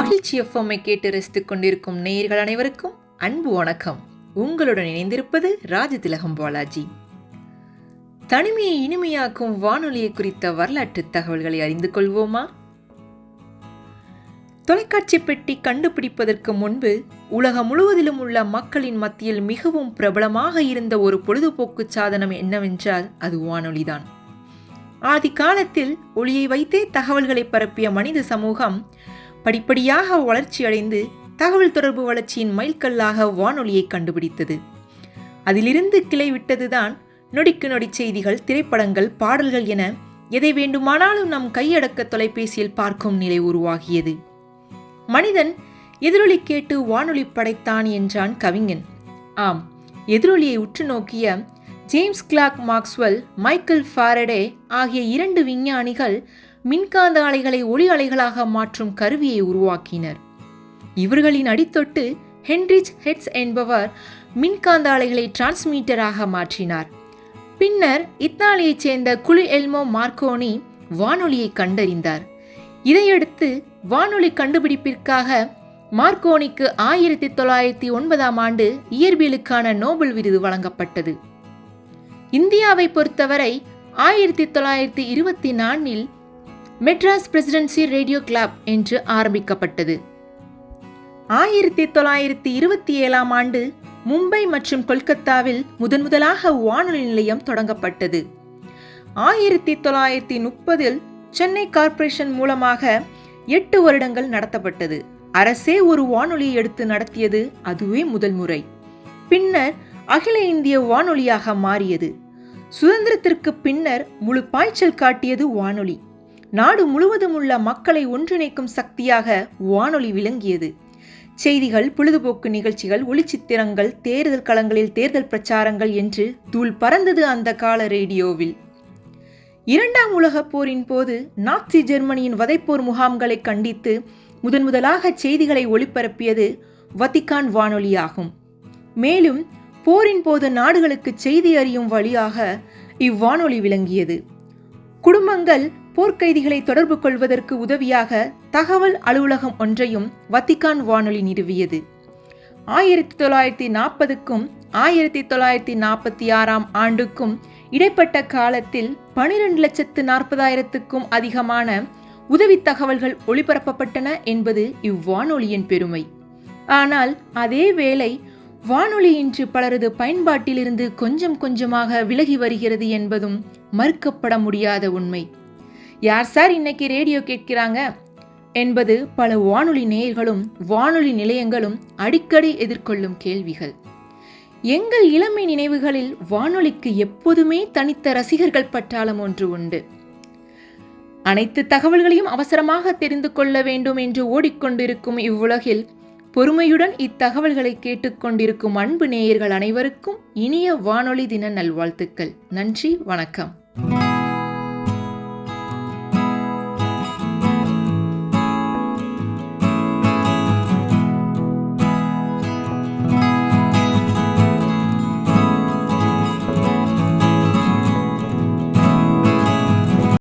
மகிழ்ச்சி எஃப்எம்ஐ கேட்டு ரசித்துக் கொண்டிருக்கும் நேயர்கள் அனைவருக்கும் அன்பு வணக்கம். உங்களுடன் இணைந்திருப்பது ராஜதிலகம் பாலாஜி. தனிமையை இனிமையாக்கும் வானொலியை குறித்த வரலாற்று தகவல்களை அறிந்து கொள்வோமா? தொலைக்காட்சி பெட்டி கண்டுபிடிப்பதற்கு முன்பு உலகம் முழுவதிலும் உள்ள மக்களின் மத்தியில் மிகவும் பிரபலமாக இருந்த ஒரு பொழுதுபோக்கு சாதனம் என்னவென்றால் அது வானொலிதான். ஆதி காலத்தில் ஒளியை வைத்தே தகவல்களை பரப்பிய மனித சமூகம் படிப்படியாக வளர்ச்சியடைந்து தகவல் தொடர்பு வளர்ச்சியின் மைல்கல்லாக வானொலியை கண்டுபிடித்தது. அதிலிருந்து கிளை விட்டதுதான் நொடிக்கு நொடி செய்திகள் திரைப்படங்கள் பாடல்கள் என எதை வேண்டுமானாலும் நம் கையடக்க தொலைபேசியில் பார்க்கும் நிலை உருவாகியது. மனிதன் எதிரொலி கேட்டு வானொலி படைத்தான் என்றான் கவிஞன். ஆம் எதிரொலியை உற்று நோக்கிய James Clerk Maxwell Michael Faraday ஆகிய இரண்டு விஞ்ஞானிகள் மின்காந்த அலைகளை ஒளி அலைகளாக மாற்றும் கருவியை உருவாக்கினர். இவர்களின் அடித்தொட்டு ஹென்ரிச் ஹெட்ஸ் என்பவர் மின்காந்த அலைகளை டிரான்ஸ்மீட்டராக மாற்றினார். பின்னர் இத்தாலியைச் சேர்ந்த குழு எல்மோ மார்க்கோனி வானொலியை கண்டறிந்தார். இதையடுத்து வானொலி கண்டுபிடிப்பிற்காக மார்க்கோனிக்கு ஆயிரத்தி தொள்ளாயிரத்தி ஒன்பதாம் ஆண்டு இயற்பியலுக்கான நோபல் விருது வழங்கப்பட்டது. இந்தியாவை பொறுத்தவரை ஆயிரத்தி தொள்ளாயிரத்தி இருபத்தி நான்கில் மெட்ராஸ் பிரசிடென்சி ரேடியோ கிளப் என்று ஆரம்பிக்கப்பட்டது. ஆயிரத்தி தொள்ளாயிரத்தி இருபத்தி ஏழாம் ஆண்டு மும்பை மற்றும் கொல்கத்தாவில் முதன் முதலாக வானொலி நிலையம் தொடங்கப்பட்டது. ஆயிரத்தி தொள்ளாயிரத்தி முப்பதில் சென்னை கார்ப்பரேஷன் மூலமாக எட்டு வருடங்கள் நடத்தப்பட்டது. அரசே ஒரு வானொலியை எடுத்து நடத்தியது அதுவே முதல் முறை. பின்னர் அகில இந்திய வானொலியாக மாறியது. சுதந்திரத்திற்கு பின்னர் முழு பாய்ச்சல் காட்டியது வானொலி. நாடு முழுவதும் உள்ள மக்களை ஒன்றிணைக்கும் சக்தியாக வானொலி விளங்கியது. செய்திகள் பொழுதுபோக்கு நிகழ்ச்சிகள் ஒளிச்சித்திரங்கள் தேர்தல் களங்களில் தேர்தல் பிரச்சாரங்கள் என்று தூள் பறந்தது அந்த கால ரேடியோவில். இரண்டாம் உலகப் போரின் போது நாட்சி ஜெர்மனியின் வதைப்போர் முகாம்களை கண்டித்து முதன் முதலாக செய்திகளை ஒளிபரப்பியது வத்திகான் வானொலியாகும். மேலும் போரின் போது நாடுகளுக்கு செய்தி அறியும் வழியாக இவ்வானொலி விளங்கியது. குடும்பங்கள் போர்க்கைதிகளை தொடர்பு கொள்வதற்கு உதவியாக தகவல் அலுவலகம் ஒன்றையும் வத்திகான் வானொலி நிறுவியது. ஆயிரத்தி தொள்ளாயிரத்தி நாற்பதுக்கும் ஆயிரத்தி தொள்ளாயிரத்தி நாற்பத்தி ஆறாம் ஆண்டுக்கும் இடைப்பட்ட காலத்தில் பனிரெண்டு லட்சத்து நாற்பதாயிரத்துக்கும் அதிகமான உதவி தகவல்கள் ஒளிபரப்பப்பட்டன என்பது இவ்வானொலியின் பெருமை. ஆனால் அதே வேளை வானொலி இன்று பலரது பயன்பாட்டிலிருந்து கொஞ்சம் கொஞ்சமாக விலகி வருகிறது என்பதும் மறுக்கப்பட முடியாத உண்மை. யார் சார் இன்னைக்கு ரேடியோ கேட்கிறாங்க? என்பது பல வானொலி நேயர்களும் வானொலி நிலையங்களும் அடிக்கடி எதிர்கொள்ளும் கேள்விகள். எங்கள் இளமை நினைவுகளில் வானொலிக்கு எப்போதுமே தனித்த ரசிகர்கள் பட்டாளம் ஒன்று உண்டு. அனைத்து தகவல்களையும் அவசரமாக தெரிந்து கொள்ள வேண்டும் என்று ஓடிக்கொண்டிருக்கும் இவ்வுலகில் பொறுமையுடன் இத்தகவல்களை கேட்டுக்கொண்டிருக்கும் அன்பு நேயர்கள் அனைவருக்கும் இனிய வானொலி தின நல்வாழ்த்துக்கள். நன்றி வணக்கம்.